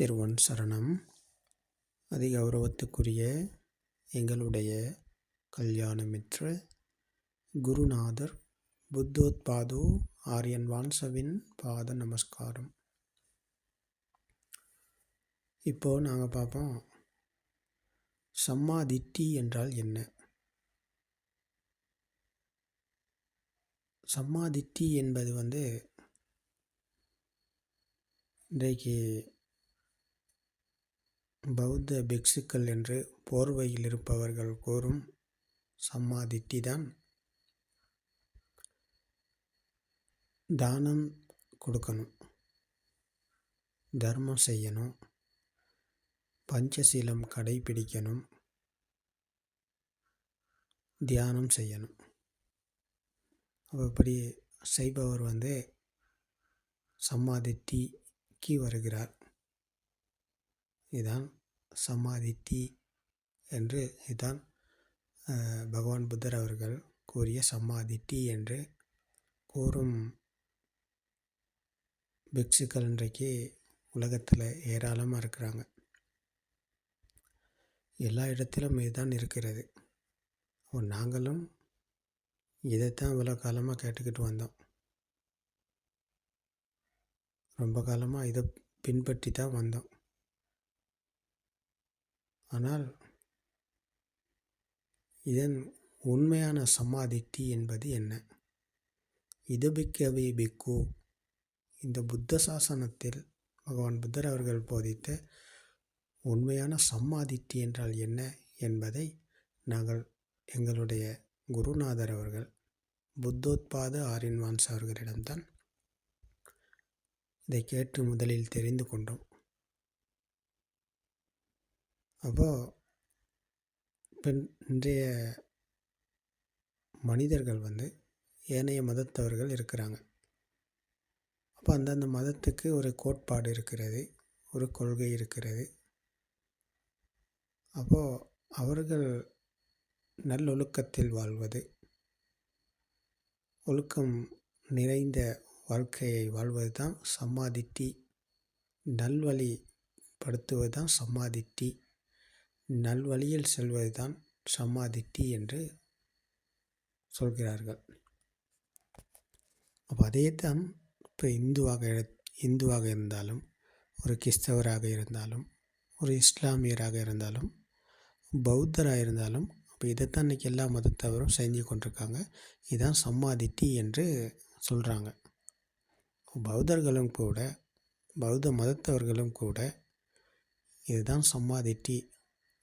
திருவன் சரணம். அதிகௌரவத்துக்குரிய எங்களுடைய கல்யாணமித்ர குருநாதர் புத்தோத்பாதோ ஆரியன் வான்சவின் பாத நமஸ்காரம். இப்போ நாங்கள் பார்ப்போம் சம்மாதிட்டி என்றால் என்ன? சம்மாதிட்டி என்பது வந்து இன்றைக்கு பௌத்த பிக்ஷுக்கள் என்று போர்வையில் இருப்பவர்கள் கூறும் சம்மாதிட்டி தான் தானம் கொடுக்கணும் தர்மம் செய்யணும் பஞ்சசீலம் கடைபிடிக்கணும் தியானம் செய்யணும். அப்படி செய்பவர் வந்து சம்மாதிட்டிக்கு வருகிறார். இதுதான் சமாதிட்டி என்று இதுதான் பகவான் புத்தர் அவர்கள் கூறிய சமாதிட்டி என்று கூறும் பிக்ஷுக்கள் இன்றைக்கு உலகத்தில் ஏராளமாக இருக்கிறாங்க. எல்லா இடத்திலும் இதுதான் இருக்கிறது. நாங்களும் இதைத்தான் இவ்வளோ காலமாக கேட்டுக்கிட்டு வந்தோம். ரொம்ப காலமாக இதை பின்பற்றி தான் வந்தோம். ஆனால் இதன் உண்மையான சமாதிட்டி என்பது என்ன? இதுபிக்கவே பிக்கு. இந்த புத்த சாசனத்தில் பகவான் புத்தர் அவர்கள் போதித்த உண்மையான சம்மாதிட்டி என்றால் என்ன என்பதை நாங்கள் எங்களுடைய குருநாதர் அவர்கள் புத்தோத்பாத ஆரியன்வான்ஸ் அவர்களிடம்தான் இதை கேட்டு முதலில் தெரிந்து கொண்டோம். அப்போது பெண் இன்றைய மனிதர்கள் வந்து ஏனைய மதத்தவர்கள் இருக்கிறாங்க. அப்போ அந்தந்த மதத்துக்கு ஒரு கோட்பாடு இருக்கிறது ஒரு கொள்கை இருக்கிறது. அப்போது அவர்கள் நல்லொழுக்கத்தில் வாழ்வது ஒழுக்கம் நிறைந்த வாழ்க்கையை வாழ்வது தான் சம்மாதிட்டி நல்வழி படுத்துவது தான் சம்மாதிட்டி நல்வழியில் செல்வதுதான் சமாதிட்டி என்று சொல்கிறார்கள். அப்போ அதே தான் இப்போ இந்துவாக இந்துவாக இருந்தாலும் ஒரு கிறிஸ்தவராக இருந்தாலும் ஒரு இஸ்லாமியராக இருந்தாலும் பௌத்தராக இருந்தாலும் அப்போ இதைத்தான் இன்றைக்கி எல்லா மதத்தவரும் செஞ்சு கொண்டிருக்காங்க. இதுதான் சம்மாதிட்டி என்று சொல்கிறாங்க பௌத்தர்களும் கூட பௌத்த மதத்தவர்களும் கூட இதுதான் சம்மாதிட்டி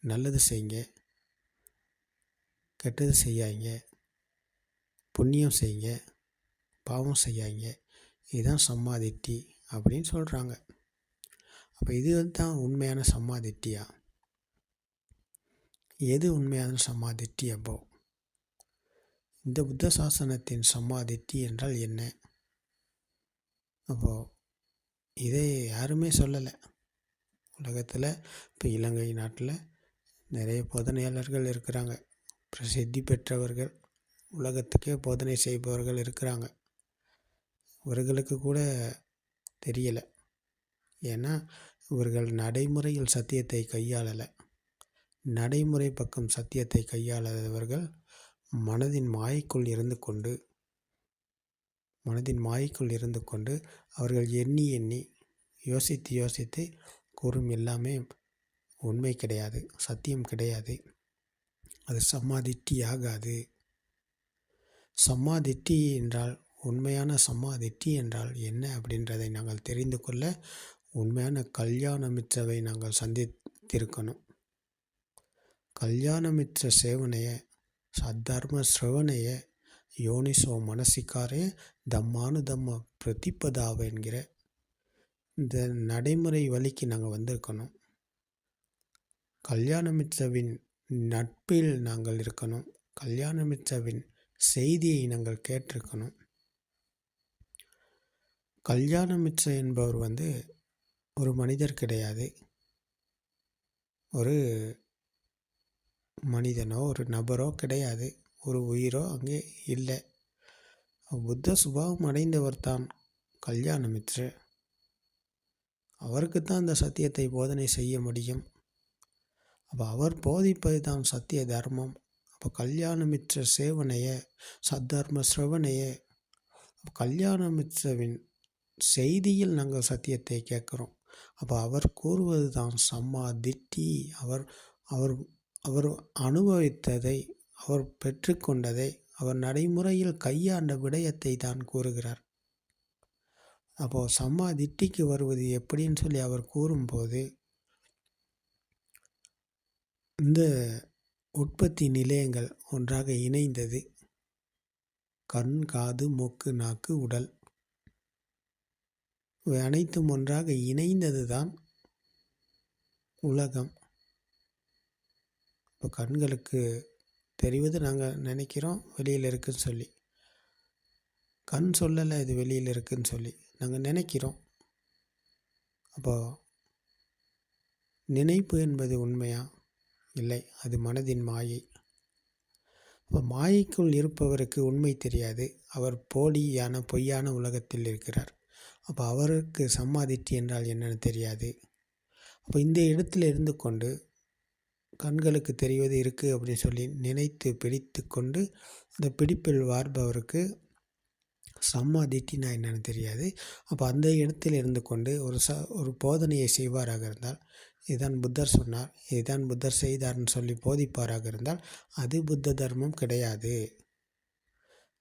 நல்லது செய்யுங்க கெட்டது செய்யாங்க புண்ணியம் செய்யுங்க பாவம் செய்யாங்க இதுதான் சம்மாதிட்டி அப்படின்னு சொல்கிறாங்க அப்போ இது தான் உண்மையான சம்மாதிட்டியா எது உண்மையான சம்மாதிட்டி அப்போ? இந்த புத்த சாசனத்தின் சம்மாதிட்டி என்றால் என்ன? அப்போது இதை யாருமே சொல்லலை. உலகத்தில் இப்போ இலங்கை நாட்டில் நிறைய போதனையாளர்கள் இருக்கிறாங்க. பிரசித்தி பெற்றவர்கள் உலகத்துக்கே போதனை செய்பவர்கள் இருக்கிறாங்க. இவர்களுக்கு கூட தெரியலை. ஏன்னா இவர்கள் நடைமுறையில் சத்தியத்தை கையாளலை. நடைமுறை பக்கம் சத்தியத்தை கையாளாதவர்கள் மனதின் மாயைக்குள் இருந்து கொண்டு மனதின் மாய்க்குள் இருந்து கொண்டு அவர்கள் எண்ணி எண்ணி யோசித்து யோசித்து கூறும் எல்லாமே உண்மை கிடையாது சத்தியம் கிடையாது. அது சம்மாதிட்டி ஆகாது சம்மாதிட்டி என்றால் உண்மையான சம்மாதிட்டி என்றால் என்ன அப்படின்றதை நாங்கள் தெரிந்து கொள்ள உண்மையான கல்யாணமிற்றவை நாங்கள் சந்தித்திருக்கணும். கல்யாணமிற்ற சேவனைய சத்தர்ம சிரவணைய யோனிசோ மனசிக்காரே தம்மானு தம்ம பிரதிப்பதாவ என்கிற இந்த நடைமுறை வழிக்கு நாங்கள் வந்திருக்கணும். கல்யாணமிச்சவின் நட்பில் நாங்கள் இருக்கணும். கல்யாணமிச்சவின் செய்தியை நாங்கள் கேட்டிருக்கணும். கல்யாணமிச்ச என்பவர் வந்து ஒரு மனிதர் கிடையாது. ஒரு மனிதனோ ஒரு நபரோ கிடையாது. ஒரு உயிரோ அங்கே இல்லை. புத்த சுபாவம் அடைந்தவர் தான் கல்யாணமித்ரு அவருக்கு தான் அந்த சத்தியத்தை போதனை செய்ய முடியும். அப்போ அவர் போதிப்பது தான் சத்திய தர்மம். அப்போ கல்யாணமிற்ற சேவனைய சத்தர்ம சிரவணைய கல்யாணமிற்றவின் செய்தியில் நாங்கள் சத்தியத்தை கேட்குறோம். அப்போ அவர் கூறுவது தான் சம்மா திட்டி அவர் அவர் அவர் அனுபவித்ததை அவர் பெற்றுக்கொண்டதை அவர் நடைமுறையில் கையாண்ட விடயத்தை தான் கூறுகிறார். அப்போது சம்மா திட்டிக்கு வருவது எப்படின்னு சொல்லி அவர் கூறும்போது இந்த உற்பத்தி நிலையங்கள் ஒன்றாக இணைந்தது. கண் காது மூக்கு நாக்கு உடல். இவை அனைத்தும் ஒன்றாக இணைந்தது தான் உலகம். இப்போ கண்களுக்கு தெரிவது நாங்கள் நினைக்கிறோம் வெளியில் இருக்குன்னு சொல்லி. கண் சொல்லலை இது வெளியில் இருக்குன்னு சொல்லி நாங்கள் நினைக்கிறோம். அப்போ நினைப்பு என்பது உண்மையாக இல்லை அது மனதின் மாயை. அப்போ மாயைக்குள் இருப்பவருக்கு உண்மை தெரியாது. அவர் போலியான பொய்யான உலகத்தில் இருக்கிறார். அப்போ அவருக்கு சம்மாதிட்டி என்றால் என்னென்னு தெரியாது. அப்போ இந்த இடத்துல இருந்து கொண்டு கண்களுக்கு தெரிவது இருக்குது அப்படின்னு சொல்லி நினைத்து பிடித்து கொண்டு அந்த பிடிப்பில் வாழ்பவருக்கு சம்மாதிட்டினா என்னென்னு தெரியாது. அப்போ அந்த இடத்தில் இருந்து கொண்டு ஒரு ச ஒரு போதனையை செய்வாராக இருந்தால் இதுதான் புத்தர் சொன்னார். இதுதான் புத்தர் செய்தார்னு சொல்லி போதிப்பாராக இருந்தால் அது புத்த தர்மம் கிடையாது.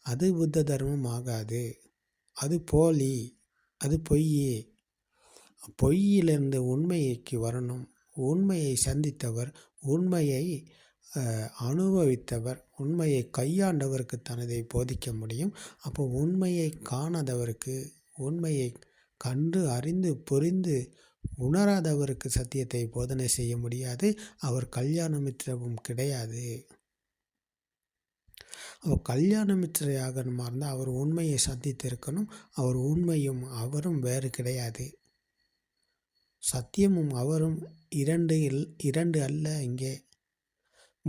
அது புத்த தர்மம் ஆகாது. அது போலி அது பொய்யே. பொய்யிலிருந்து உண்மைக்கு வரணும். உண்மையை சந்தித்தவர் உண்மையை அனுபவித்தவர் உண்மையை கையாண்டவருக்கு தனதை போதிக்க முடியும். அப்போ உண்மையை காணாதவருக்கு உண்மையை கண்டு அறிந்து புரிந்து உணராதவருக்கு சத்தியத்தை போதனை செய்ய முடியாது. அவர் கல்யாணமித்திரவும் கிடையாது. அவர் கல்யாணமித்திரையாக இருந்தால் அவர் உண்மையை சந்தித்திருக்கணும். அவர் உண்மையும் அவரும் வேறு கிடையாது. சத்தியமும் அவரும் இரண்டு இல் இரண்டு அல்ல இங்கே.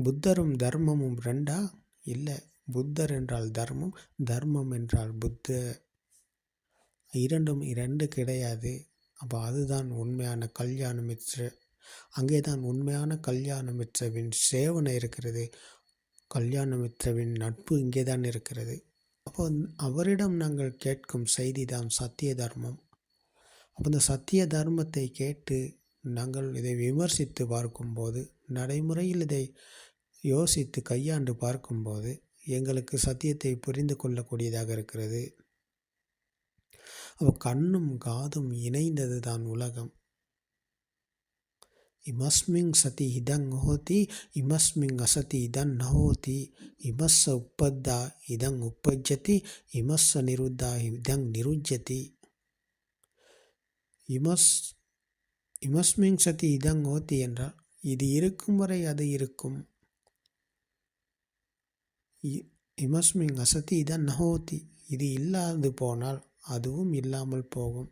புத்தரும் தர்மமும் ரெண்டா இல்லை. புத்தர் என்றால் தர்மம் தர்மம் என்றால் புத்த. இரண்டும் இரண்டு கிடையாது. அப்போ அதுதான் உண்மையான கல்யாணமிற்ற அங்கே தான் உண்மையான கல்யாணமிச்சவின் சேவனை இருக்கிறது. கல்யாணமிற்றவின் நட்பு இங்கே தான் இருக்கிறது. அப்போ அவரிடம் நாங்கள் கேட்கும் செய்தி தான் சத்திய தர்மம். அப்போ இந்த சத்திய தர்மத்தை கேட்டு நாங்கள் இதை விமர்சித்து பார்க்கும்போது நடைமுறையில் இதை யோசித்து கையாண்டு பார்க்கும்போது எங்களுக்கு சத்தியத்தை புரிந்து கொள்ளக்கூடியதாக இருக்கிறது. அப்போ கண்ணும் காதும் இணைந்தது தான் உலகம். இமஸ்மிங் சதி இதங் ஹோதி இமஸ்மிங் அசதி இதன் நஹோதி இமஸ்ஸ உப்பத்தா இதங் உப்பஜ்ஜதி இமஸ்ஸ நிருத்தா இதங் நிருஜ்ஜதி. இமஸ் இமஸ்மிங் சதி இதங் ஹோதி என்றால் இது இருக்கும் வரை அது இருக்கும். இமஸ்மிங் அசதி இதன் நஹோதி இது இல்லாது போனால் அதுவும் இல்லாமல் போகும்.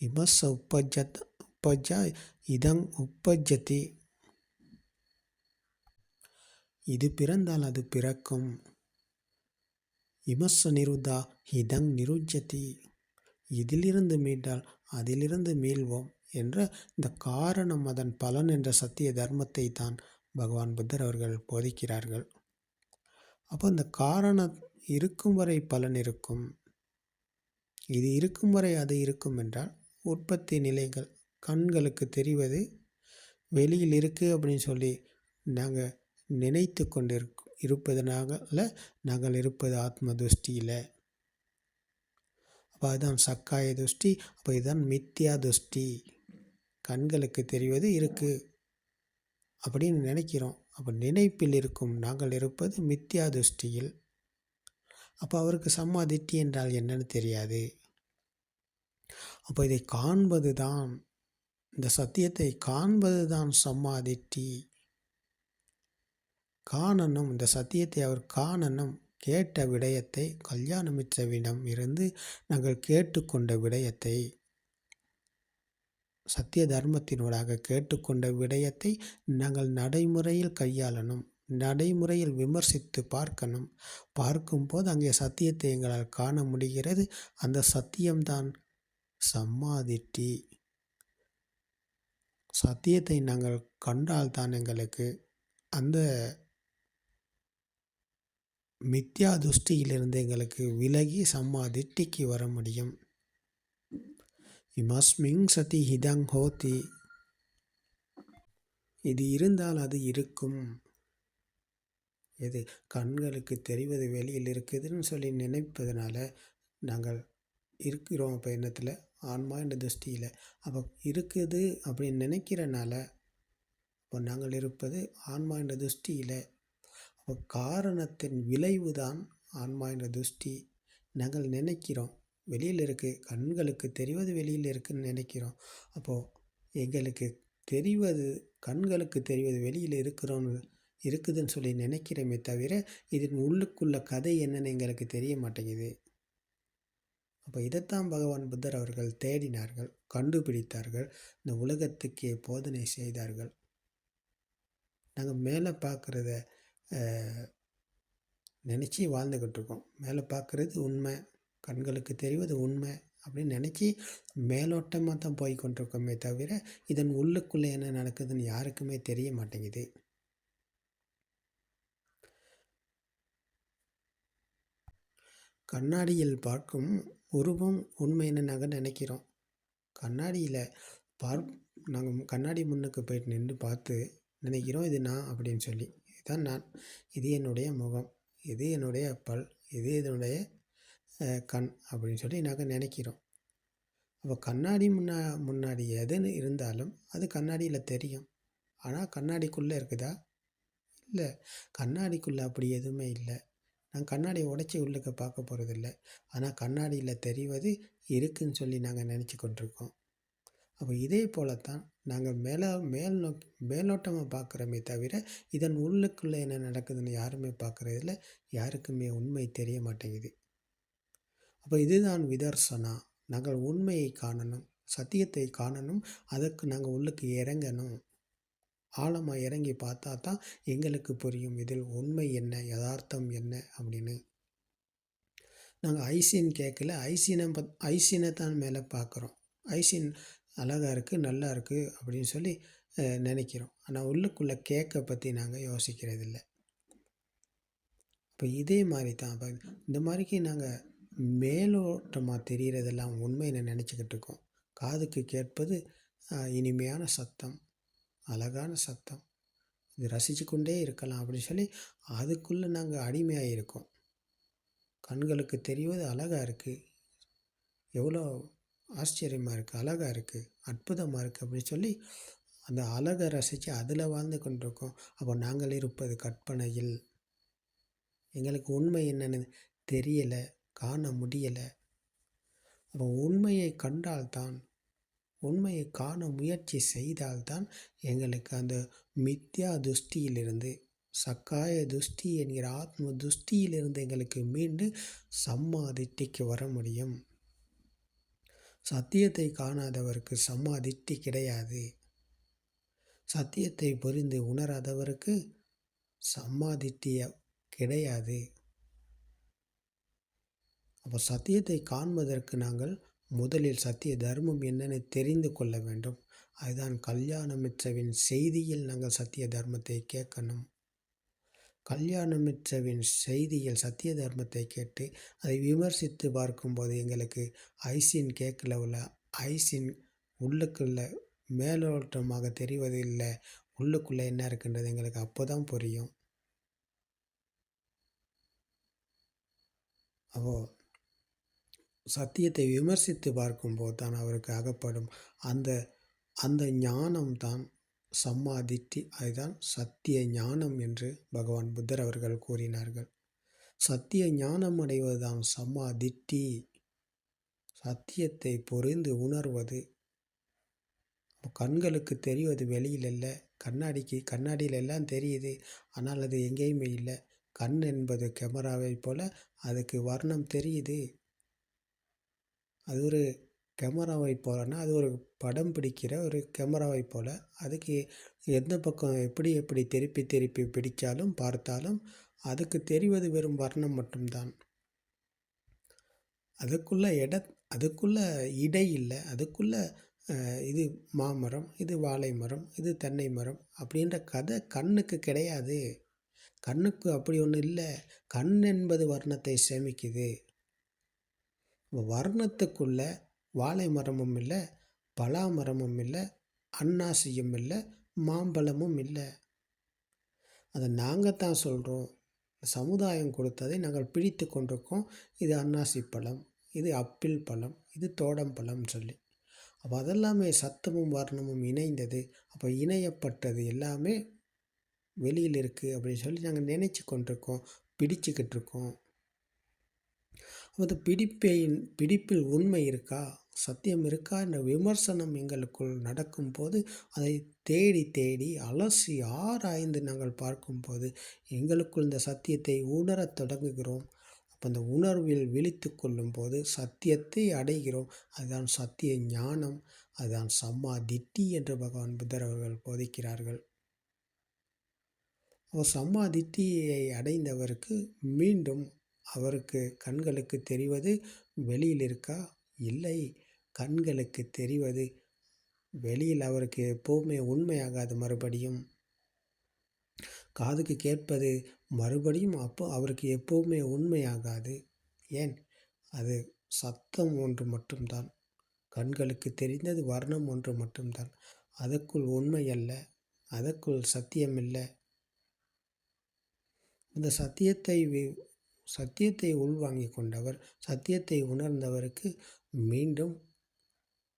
இமஸ் உப்பஜத் உப்பஜா இதங் உப்பஜதி இது பிறந்தால் அது பிறக்கும். இமஸ்ஸ நிருதா இதங் நிருஜதி. இதிலிருந்து மீண்டால் அதிலிருந்து மீள்வோம் என்ற இந்த காரணம் அதன் பலன் என்ற சத்திய தர்மத்தை தான் பகவான் புத்தர் அவர்கள் போதிக்கிறார்கள். அப்போ இந்த காரணம் இருக்கும் வரை பலன் இருக்கும். இது இருக்கும் வரை அது இருக்கும் என்றால் உற்பத்தி நிலைகள் கண்களுக்கு தெரிவது வெளியில் இருக்குது அப்படின்னு சொல்லி நாங்கள் நினைத்து கொண்டிருக்கோம் இருப்பதனால நாங்கள் இருப்பது ஆத்ம துஷ்டியில். அப்போ அதுதான் சக்காய துஷ்டி அப்போ இதுதான் மித்தியா துஷ்டி. கண்களுக்கு தெரிவது இருக்குது அப்படின்னு நினைக்கிறோம். அப்போ நினைப்பில் இருக்கும் நாங்கள் இருப்பது மித்தியா துஷ்டியில். அப்போ அவருக்கு சம்மாதிட்டி என்றால் என்னன்னு தெரியாது. அப்போ இதை காண்பது தான் இந்த சத்தியத்தை காண்பது தான் சம்மாதிட்டி காணனும் இந்த சத்தியத்தை அவர் காணனும் கேட்ட விடயத்தை கல்யாணமிச்சவிடம் இருந்து நாங்கள் கேட்டுக்கொண்ட விடயத்தை சத்திய தர்மத்தினூடாக கேட்டுக்கொண்ட விடயத்தை நாங்கள் நடைமுறையில் கையாளணும். நடைமுறையில் விமர்சித்து பார்க்கணும். பார்க்கும்போது அங்கே சத்தியத்தை எங்களால் காண முடிகிறது. அந்த சத்தியம்தான் சம்மாதிட்டி. சத்தியத்தை நாங்கள் கண்டால்தான் எங்களுக்கு அந்த மித்யா துஷ்டியிலிருந்து எங்களுக்கு விலகி சம்மாதிட்டிக்கு வர முடியும். இமஸ்மிங் சதி ஹிதங் ஹோதி. இது இருந்தால் அது இருக்கும். இது கண்களுக்கு தெரிவது வெளியில் இருக்குதுன்னு சொல்லி நினைப்பதனால நாங்கள் இருக்கிறோம் அப்போ எண்ணத்தில் ஆன்மா என்ற திருஷ்டியில். அப்போ இருக்குது அப்படின்னு நினைக்கிறனால இப்போ நாங்கள் இருப்பது ஆன்மா என்ற திருஷ்டியில். அப்போ காரணத்தின் விளைவு தான் ஆன்மா என்ற நாங்கள் நினைக்கிறோம். வெளியில் இருக்குது கண்களுக்கு தெரிவது வெளியில் இருக்குதுன்னு நினைக்கிறோம். அப்போது எங்களுக்கு தெரிவது கண்களுக்கு தெரிவது வெளியில் இருக்கிறோன்னு இருக்குதுன்னு சொல்லி நினைக்கிறோமே தவிர இதன் உள்ளுக்குள்ள கதை என்னன்னு எங்களுக்கு தெரிய மாட்டேங்குது. அப்போ இதைத்தான் பகவான் புத்தர் அவர்கள் தேடினார்கள் கண்டுபிடித்தார்கள் இந்த உலகத்துக்கே போதனை செய்தார்கள். நாங்கள் மேலே பார்க்குறத நினச்சி வாழ்ந்துக்கிட்டு இருக்கோம். மேலே பார்க்குறது உண்மை கண்களுக்கு தெரிவது உண்மை அப்படின்னு நினச்சி மேலோட்டமாக தான் போய் கொண்டிருக்கோமே தவிர இதன் உள்ளுக்குள்ளே என்ன நடக்குதுன்னு யாருக்குமே தெரிய மாட்டேங்குது. கண்ணாடியில் பார்க்கும் உருவம் உண்மைன்னு நாங்கள் நினைக்கிறோம்? கண்ணாடியில் பார் நாங்கள் கண்ணாடி முன்னுக்கு போயிட்டு நின்று பார்த்து நினைக்கிறோம் இது நான் அப்படின்னு சொல்லி. இதுதான் நான். இது என்னுடைய முகம். இது என்னுடைய பல். இது என்னுடைய கண் அப்படின்னு சொல்லி நாங்கள் நினைக்கிறோம். அப்போ கண்ணாடி முன்னா முன்னாடி எதுன்னு இருந்தாலும் அது கண்ணாடியில் தெரியும். ஆனால் கண்ணாடிக்குள்ளே இருக்குதா? இல்லை. கண்ணாடிக்குள்ளே அப்படி எதுவுமே இல்லை. நான் கண்ணாடியை உடச்சி உள்ளுக்கு பார்க்க போகிறதில்ல ஆனால் கண்ணாடியில் தெரிவது இருக்குன்னு சொல்லி நாங்கள் நினச்சி கொண்டிருக்கோம். அப்போ இதே போல தான் நாங்கள் மேலே மேல் நோக்கி மேலோட்டமாக பார்க்குறோமே தவிர இதன் உள்ளுக்குள்ளே என்ன நடக்குதுன்னு யாருமே பார்க்குறதில்ல. யாருக்குமே உண்மை தெரிய மாட்டேங்குது. அப்போ இதுதான் விதர்சனா. நாங்கள் உண்மையை காணணும் சத்தியத்தை காணணும் அதற்கு நாங்கள் உள்ளுக்கு இறங்கணும். ஆழமாக இறங்கி பார்த்தா தான் எங்களுக்கு புரியும். இதில் உண்மை என்ன? யதார்த்தம் என்ன? அப்படின்னு. நாங்கள் ஐசின் கேட்கல ஐசினை பத் ஐசினை தான் மேலே பார்க்குறோம் ஐசின் அழகாக இருக்குது நல்லா இருக்குது அப்படின்னு சொல்லி நினைக்கிறோம். ஆனால் உள்ளுக்குள்ளே கேக்கை பற்றி நாங்கள் யோசிக்கிறதில்ல. இப்போ இதே மாதிரி தான். இப்போ இந்த மாதிரிக்கு நாங்கள் மேலோட்டமாக தெரிகிறதெல்லாம் உண்மைன்னு நினச்சிக்கிட்டு இருக்கோம். காதுக்கு கேட்பது இனிமையான சத்தம். அழகான சத்தம். இது ரசித்து கொண்டே இருக்கலாம் அப்படின்னு சொல்லி அதுக்குள்ளே நாங்கள் அடிமையாக இருக்கோம் கண்களுக்கு தெரிவது அழகாக இருக்குது எவ்வளோ ஆச்சரியமாக இருக்குது அழகாக இருக்குது அற்புதமாக இருக்குது அப்படின்னு சொல்லி அந்த அழகை ரசித்து அதில் வாழ்ந்து கொண்டிருக்கோம். அப்போ நாங்கள் இருப்பது கற்பனையில். எங்களுக்கு உண்மை என்னென்னு தெரியலை காண முடியலை. அப்போ உண்மையை கண்டால்தான் உண்மையை காண முயற்சி செய்தால்தான் எங்களுக்கு அந்த மித்யா துஷ்டியிலிருந்து சக்காய துஷ்டி என்கிற ஆத்ம துஷ்டியிலிருந்து எங்களுக்கு மீண்டு சம்மாதிட்டிக்கு வர முடியும். சத்தியத்தை காணாதவருக்கு சம்மாதிட்டி கிடையாது. சத்தியத்தை புரிந்து உணராதவருக்கு சம்மாதிட்டிய கிடையாது. அப்போ சத்தியத்தை காண்பதற்கு நாங்கள் முதலில் சத்திய தர்மம் என்னென்னு தெரிந்து கொள்ள வேண்டும். அதுதான் கல்யாணமிச்சவின் செய்தியில் நாங்கள் சத்திய தர்மத்தை கேட்கணும். கல்யாணமிச்சவின் செய்தியில் சத்திய தர்மத்தை கேட்டு அதை விமர்சித்து பார்க்கும்போது எங்களுக்கு ஐசின் கேட்கல உள்ள ஐசின் உள்ளுக்குள்ள மேலோட்டமாக தெரிவதில்லை. உள்ளுக்குள்ளே என்ன இருக்குன்றது எங்களுக்கு அப்போ தான் புரியும். அப்போது சத்தியத்தை விமர்சித்து பார்க்கும்போது தான் அவருக்கு அகப்படும். அந்த அந்த ஞானம் தான் சம்மாதிட்டி அதுதான் சத்திய ஞானம் என்று பகவான் புத்தர் அவர்கள் கூறினார்கள். சத்திய ஞானம் அடைவதுதான் சம்மாதிட்டி சத்தியத்தை பொறிந்து உணர்வது. கண்களுக்கு தெரிவது வெளியில் இல்லை கண்ணாடிக்கு கண்ணாடியில் எல்லாம் தெரியுது ஆனால் அது எங்கேயுமே இல்லை. கண் என்பது கேமராவை போல் அதுக்கு வர்ணம் தெரியுது. அது ஒரு கேமராவை போலன்னா அது ஒரு படம் பிடிக்கிற ஒரு கேமராவை போல். அதுக்கு எந்த பக்கம் எப்படி எப்படி திருப்பி திருப்பி பிடித்தாலும் பார்த்தாலும் அதுக்கு தெரிவது வெறும் வர்ணம் மட்டும்தான். அதுக்குள்ளே இட அதுக்குள்ளே இடை இல்லை. அதுக்குள்ளே இது மாமரம் இது வாழை மரம் இது தென்னை மரம் அப்படின்ற கதை கண்ணுக்கு கிடையாது. கண்ணுக்கு அப்படி ஒன்றும் இல்லை. கண் என்பது வர்ணத்தை சேமிக்குது. வர்ணத்துக்குள்ள வாழை மரமும் இல்லை பலா மரமும் இல்லை அன்னாசியும் இல்லை மாம்பழமும் இல்லை. அதை நாங்கள் தான் சொல்கிறோம் சமுதாயம் கொடுத்ததை நாங்கள் பிடித்து கொண்டிருக்கோம். இது அன்னாசி பழம் இது அப்பிள் பழம் இது தோடம்பழம்னு சொல்லி. அப்போ அதெல்லாமே சத்தமும் வர்ணமும் இணைந்தது. அப்போ இணையப்பட்டது எல்லாமே வெளியில் இருக்குது அப்படின்னு சொல்லி நாங்கள் நினச்சி கொண்டிருக்கோம் பிடிச்சிக்கிட்டு இருக்கோம். அந்த பிடிப்பின் பிடிப்பில் உண்மை இருக்கா? சத்தியம் இருக்கா? என்ற விமர்சனம் எங்களுக்குள் நடக்கும்போது அதை தேடி தேடி அலசி ஆராய்ந்து நாங்கள் பார்க்கும்போது எங்களுக்குள் இந்த சத்தியத்தை உணரத் தொடங்குகிறோம். அப்போ அந்த உணர்வில் விழித்து கொள்ளும்போது சத்தியத்தை அடைகிறோம். அதுதான் சத்திய ஞானம் அதுதான் சம்மா திட்டி என்று பகவான் புத்தர் அவர்கள் போதிக்கிறார்கள். சம்மா திட்டியை அடைந்தவருக்கு மீண்டும் அவருக்கு கண்களுக்கு தெரிவது வெளியில் இருக்கா இல்லை. கண்களுக்கு தெரிவது வெளியில் அவருக்கு எப்போவுமே உண்மையாகாது மறுபடியும். காதுக்கு கேட்பது மறுபடியும் அப்போ அவருக்கு எப்போவுமே உண்மையாகாது. ஏன்? அது சத்தம் ஒன்று மட்டும்தான். கண்களுக்கு தெரிந்தது வர்ணம் ஒன்று மட்டும்தான். அதற்குள் உண்மை அல்ல அதற்குள் சத்தியம் இல்லை இந்த சத்தியத்தை சத்தியத்தை உள்வாங்கி கொண்டவர். சத்தியத்தை உணர்ந்தவருக்கு மீண்டும்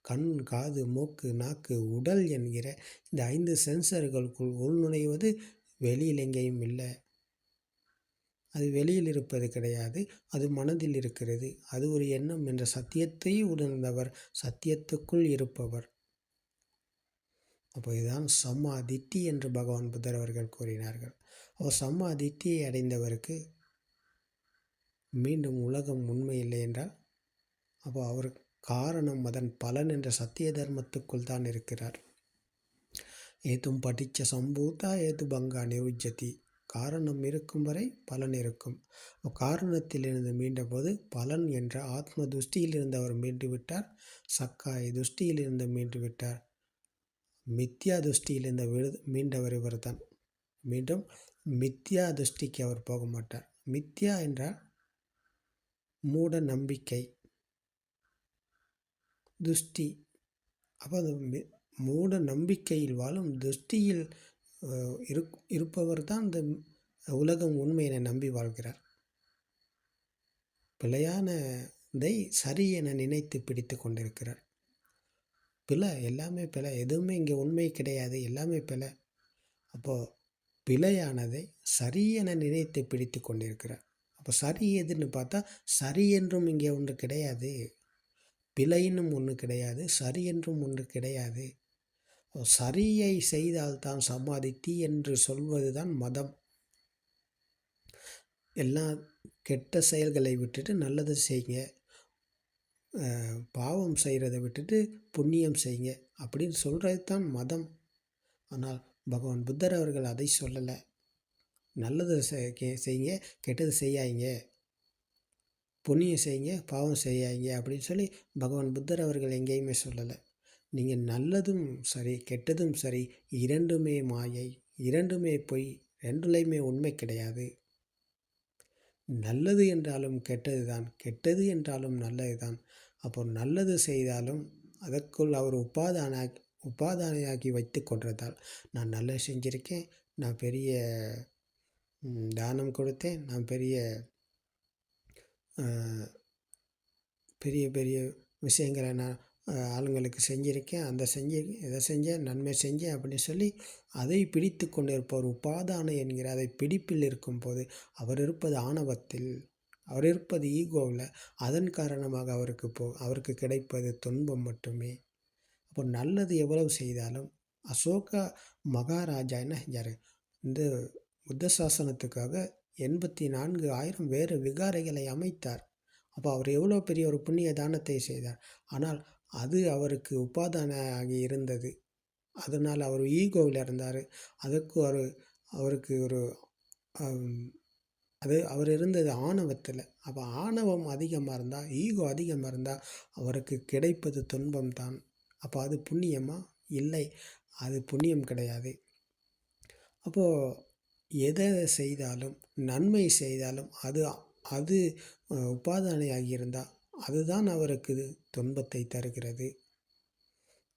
கண் காது மூக்கு நாக்கு உடல் என்கிற இந்த ஐந்து சென்சர்களுக்குள் உள்நுழைவது வெளியில் எங்கேயும் இல்லை. அது வெளியில் இருப்பது கிடையாது அது மனதில் இருக்கிறது. அது ஒரு எண்ணம் என்ற சத்தியத்தை உணர்ந்தவர் சத்தியத்துக்குள் இருப்பவர். அப்போ இதுதான் சம்மா திட்டி என்று பகவான் புத்தர் அவர்கள் கூறினார்கள். அவர் சம்மா திட்டியை அடைந்தவருக்கு மீண்டும் உலகம் உண்மை இல்லை என்றால்? அப்போ அவர் காரணம் அதன் பலன் என்ற சத்திய தர்மத்துக்குள் தான் இருக்கிறார். ஏதும் படித்த சம்பூத்தா ஏது பங்கா நிருஜதி காரணம் இருக்கும் வரை பலன் இருக்கும். காரணத்திலிருந்து மீண்டபோது பலன் என்ற ஆத்ம துஷ்டியிலிருந்து அவர் மீண்டு விட்டார். சக்காய் துஷ்டியிலிருந்து மீண்டு விட்டார். மித்யா துஷ்டியிலிருந்து விழு மீண்டவர் இவர் தான் மீண்டும் மித்யா துஷ்டிக்கு அவர் போக மாட்டார். மித்யா என்றால் மூட நம்பிக்கை துஷ்டி. அப்போ அந்த மூட நம்பிக்கையில் வாழும் துஷ்டியில் இருப்பவர் தான் இந்த உலகம் உண்மை என நம்பி வாழ்கிறார். பிழையானதை சரி என நினைத்து பிடித்து கொண்டிருக்கிறார். பிழை எல்லாமே பிழை. எதுவுமே இங்கே உண்மை கிடையாது. எல்லாமே பிழை. அப்போது பிழையானதை சரி என நினைத்து பிடித்து கொண்டிருக்கிறார். அப்போ சரி எதுன்னு பார்த்தா சரி என்றும் இங்கே ஒன்று கிடையாது. பிழைன்னும் ஒன்று கிடையாது. சரி என்றும் ஒன்று கிடையாது. சரியை செய்தால்தான் தீ என்று சொல்வது தான் மதம். எல்லா கெட்ட செயல்களை விட்டுட்டு நல்லது செய்யுங்க. பாவம் செய்கிறத விட்டுட்டு புண்ணியம் செய்யுங்க. அப்படின்னு சொல்கிறது தான் மதம். ஆனால் பகவான் புத்தர் அவர்கள் அதை சொல்லலை. நல்லது செய்யுங்க கெட்டது செய்யாதீங்க. புண்ணியம் செய்யுங்க பாவம் செய்யாதீங்க அப்படின்னு சொல்லி பகவான் புத்தர் அவர்கள் எங்கேயுமே சொல்லலை. நீங்கள் நல்லதும் சரி கெட்டதும் சரி இரண்டுமே மாயை இரண்டுமே பொய் ரெண்டுலையுமே உண்மை கிடையாது. நல்லது என்றாலும் கெட்டது தான் கெட்டது என்றாலும் நல்லது தான். அப்போ நல்லது செய்தாலும் அதற்குள் அவர் உபாதான உபாதானையாகி வைத்து கொண்டதால் நான் நல்லது செஞ்சுருக்கேன் நான் பெரிய தானம் கொடுத்தேன் நான் பெரிய பெரிய பெரிய விஷயங்களை நான் ஆளுங்களுக்கு செஞ்சுருக்கேன். அந்த செஞ்சு இதை செஞ்சேன் நன்மை செஞ்சேன் அப்படின்னு சொல்லி அதை பிடித்து கொண்டிருப்பவர் உபாதானம் என்கிற அதை பிடிப்பில் இருக்கும்போது அவர் இருப்பது ஆணவத்தில் அவர் இருப்பது ஈகோவில் அதன் காரணமாக அவருக்கு போ அவருக்கு கிடைப்பது துன்பம் மட்டுமே. அப்போ நல்லது எவ்வளவு செய்தாலும் அசோக மகாராஜா என்ன செஞ்சார் இந்த புத்த சாசனத்துக்காக எண்பத்தி நான்கு ஆயிரம் வேறு விகாரைகளை அமைத்தார். அப்போ அவர் எவ்வளோ பெரிய ஒரு புண்ணிய தானத்தை செய்தார். ஆனால் அது அவருக்கு உபாதான ஆகி இருந்தது. அதனால் அவர் ஈகோவில் இருந்தார். அதுக்கு ஒரு அவருக்கு ஒரு அது அவர் இருந்தது ஆணவத்தில். அப்போ ஆணவம் அதிகமாக இருந்தால் ஈகோ அதிகமாக இருந்தால் அவருக்கு கிடைப்பது துன்பம் தான். அப்போ அது புண்ணியமா? இல்லை. அது புண்ணியம் கிடையாது. அப்போது எதை செய்தாலும் நன்மை செய்தாலும் அது அது உபாதானையாகி இருந்தால் அதுதான் அவருக்கு துன்பத்தை தருகிறது.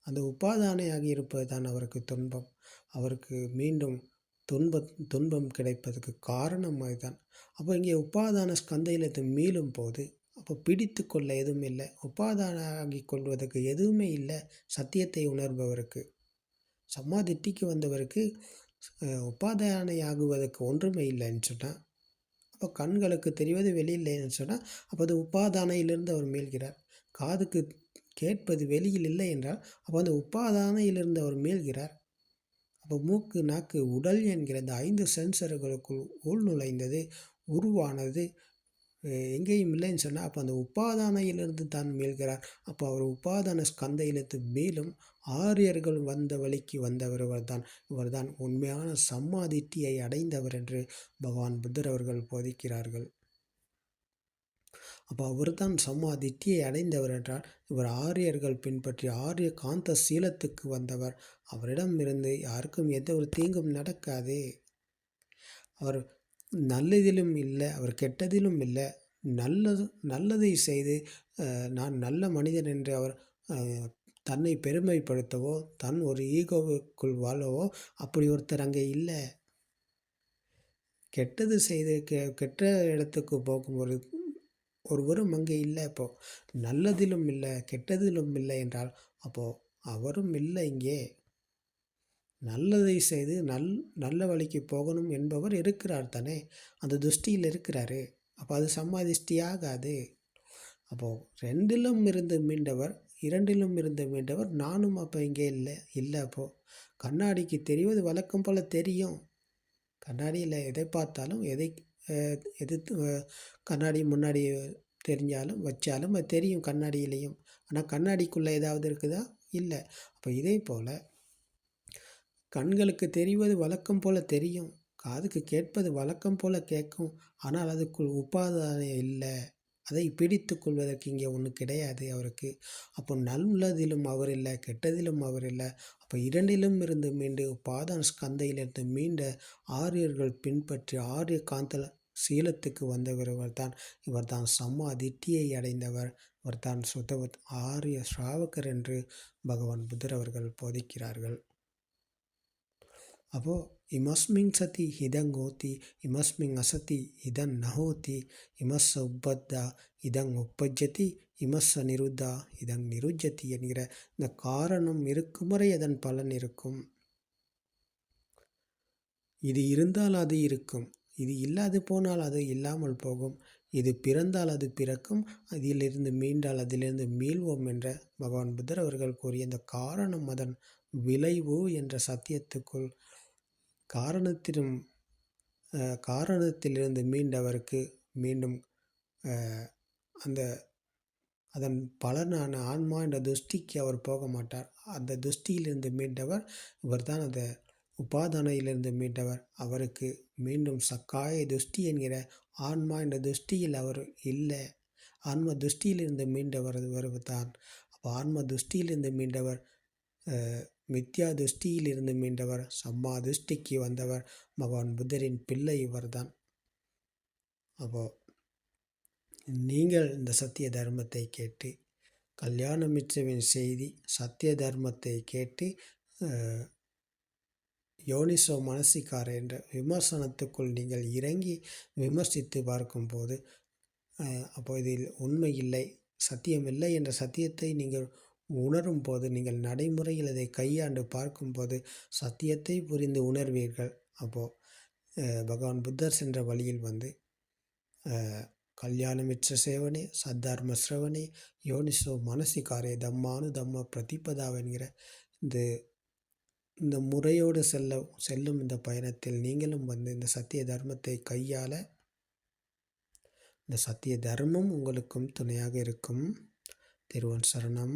அந்த உபாதானையாகி இருப்பது தான் அவருக்கு துன்பம். அவருக்கு மீண்டும் துன்ப துன்பம் கிடைப்பதற்கு காரணம் அதுதான். அப்போ இங்கே உபாதான ஸ்கந்தையிலத்து மீளும் போது அப்போ பிடித்து கொள்ள எதுவும் இல்லை. உபாதானாகி கொள்வதற்கு எதுவுமே இல்லை சத்தியத்தை உணர்பவருக்கு. சம்மாதிட்டிக்கு வந்தவருக்கு உபாதானையாகுவதற்கு ஒன்றுமே இல்லைன்னு சொன்னால் அப்போ கண்களுக்கு தெரிவது வெளியில்லைன்னு சொன்னால் அப்போ அது உபாதானையிலிருந்து அவர் மீள்கிறார். காதுக்கு கேட்பது வெளியில் இல்லை என்றால் அப்போ அந்த உபாதானையிலிருந்து அவர் மீள்கிறார். அப்போ மூக்கு நாக்கு உடல் என்கிற இந்த ஐந்து சென்சர்களுக்குள் உள்நுழைந்தது உருவானது எங்கேயும் இல்லைன்னு சொன்னால் அப்போ அந்த உபாதானையிலிருந்து தான் மீள்கிறார். அப்போ அவர் உபாதான ஸ்கந்தையிலிருந்து மேலும் ஆரியர்கள் வந்த வழிக்கு வந்தவர் இவர்தான் இவர்தான் உண்மையான சம்மாதிட்டியை அடைந்தவர் என்று பகவான் புத்தர் அவர்கள் போதிக்கிறார்கள். அப்போ அவர் தான் சம்மாதிட்டியை அடைந்தவர் என்றால் இவர் ஆரியர்கள் பின்பற்றி ஆரிய காந்த சீலத்துக்கு வந்தவர். அவரிடம் இருந்து யாருக்கும் எந்த ஒரு தீங்கும் நடக்காது. அவர் நல்லதிலும் இல்லை அவர் கெட்டதிலும் இல்லை. நல்லது நல்லதை செய்து நான் நல்ல மனிதன் என்று அவர் தன்னை பெருமைப்படுத்தவோ தன் ஒரு ஈகோவுக்குள் வாழவோ அப்படி ஒருத்தர் அங்கே இல்லை. கெட்டது செய்து கெ கெட்ட இடத்துக்கு போகும் ஒரு ஒருவரும் அங்கே இல்லை. இப்போது நல்லதிலும் இல்லை கெட்டதிலும் இல்லை என்றால் அப்போது அவரும் இல்லை இங்கே. நல்லதை செய்து நல் நல்ல வழிக்கு போகணும் என்பவர் இருக்கிறார் தானே? அந்த துஷ்டியில் இருக்கிறாரு. அப்போ அது சம்மாதிஷ்டியாகாது அப்போது ரெண்டிலும் இருந்து மீண்டவர் இரண்டிலும் இருந்து மீண்டவர் நானும் அப்போ இங்கே இல்லை இல்லை அப்போது கண்ணாடிக்கு தெரிவது வழக்கம் போல் தெரியும். கண்ணாடியில் எதை பார்த்தாலும் எதை எது கண்ணாடி முன்னாடி தெரிஞ்சாலும் வச்சாலும் அது தெரியும் கண்ணாடியிலையும். ஆனால் கண்ணாடிக்குள்ளே ஏதாவது இருக்குதா? இல்லை. அப்போ இதே போல் கண்களுக்கு தெரிவது வழக்கம் போல் தெரியும். காதுக்கு கேட்பது வழக்கம் போல் கேட்கும். ஆனால் அதுக்குள் உபாதானம் இல்லை. அதை பிடித்து கொள்வதற்கு இங்கே ஒன்றும் கிடையாது அவருக்கு. அப்போ நல்லதிலும் அவர் இல்லை கெட்டதிலும் அவர் இல்லை. அப்போ இரண்டிலும் இருந்து மீண்டு பாதான் ஸ்கந்தையிலிருந்து மீண்ட ஆரியர்கள் பின்பற்றி ஆரிய காந்தல சீலத்துக்கு வந்தவர் இவர்தான். இவர்தான் சம்மா திட்டியை அடைந்தவர். இவர்தான் சுத்தவத் ஆரிய ஸ்ராவகர் என்று பகவான் புத்தர் அவர்கள் போதிக்கிறார்கள். அப்போது இமஸ்மிங் சதி இதங்கோத்தி இமஸ்மிங் அசதி இதன் நகோத்தி இமஸ் உப்பத்தா இதங் உப்பஜ்ஜதி இமஸ்ஸ நிருத்தா இதங் நிருஜதி என்கிற இந்த காரணம் இருக்கும் வரை அதன் பலன் இருக்கும் இது இருந்தால் அது இருக்கும் இது இல்லாது போனால் அது இல்லாமல் போகும் இது பிறந்தால் அது பிறக்கும் அதிலிருந்து மீண்டால் அதிலிருந்து மீள்வோம் என்ற பகவான் புத்தர் அவர்கள் கூறிய இந்த காரணம் அதன் விளைவு என்ற சத்தியத்துக்குள் காரணத்திலும் காரணத்திலிருந்து மீண்டவருக்கு மீண்டும் அந்த அதன் பலனான ஆன்மா என்ற துஷ்டிக்கு அவர் போக மாட்டார். அந்த துஷ்டியிலிருந்து மீண்டவர் இவர்தான் அந்த உபாதானையிலிருந்து மீண்டவர். அவருக்கு மீண்டும் சக்காய துஷ்டி என்கிற ஆன்மா என்ற துஷ்டியில் அவர் இல்லை. ஆன்ம துஷ்டியிலிருந்து மீண்டவர் வருவதுதான் அப்போ ஆன்ம துஷ்டியிலிருந்து மீண்டவர் மித்யா துஷ்டியிலிருந்து மீண்டவர் சம்மா துஷ்டிக்கு வந்தவர் பகவான் புத்தரின் பிள்ளை இவர்தான். அப்போ நீங்கள் இந்த சத்திய தர்மத்தை கேட்டு கல்யாண மிச்சவின் செய்தி சத்திய தர்மத்தை கேட்டு யோனிசோ மனசிக்கார என்ற விமர்சனத்துக்குள் நீங்கள் இறங்கி விமர்சித்து பார்க்கும்போது அப்போ இதில் உண்மை இல்லை சத்தியம் இல்லை என்ற சத்தியத்தை நீங்கள் உணரும் போது நீங்கள் நடைமுறையில் அதை கையாண்டு பார்க்கும்போது சத்தியத்தை புரிந்து உணர்வீர்கள். அப்போது பகவான் புத்தர் சென்ற வழியில் வந்து கல்யாணமிற்ற சேவனே சத்தார்ம சிரவணே யோனிசோ மனசிகாரே தம்மானு தம்ம பிரதிபதாவென்கிற இந்த இந்த முறையோடு செல்ல செல்லும் இந்த பயணத்தில் நீங்களும் வந்து இந்த சத்திய தர்மத்தை கையாள இந்த சத்திய தர்மம் உங்களுக்கும் துணையாக இருக்கும். திருவன் சரணம்.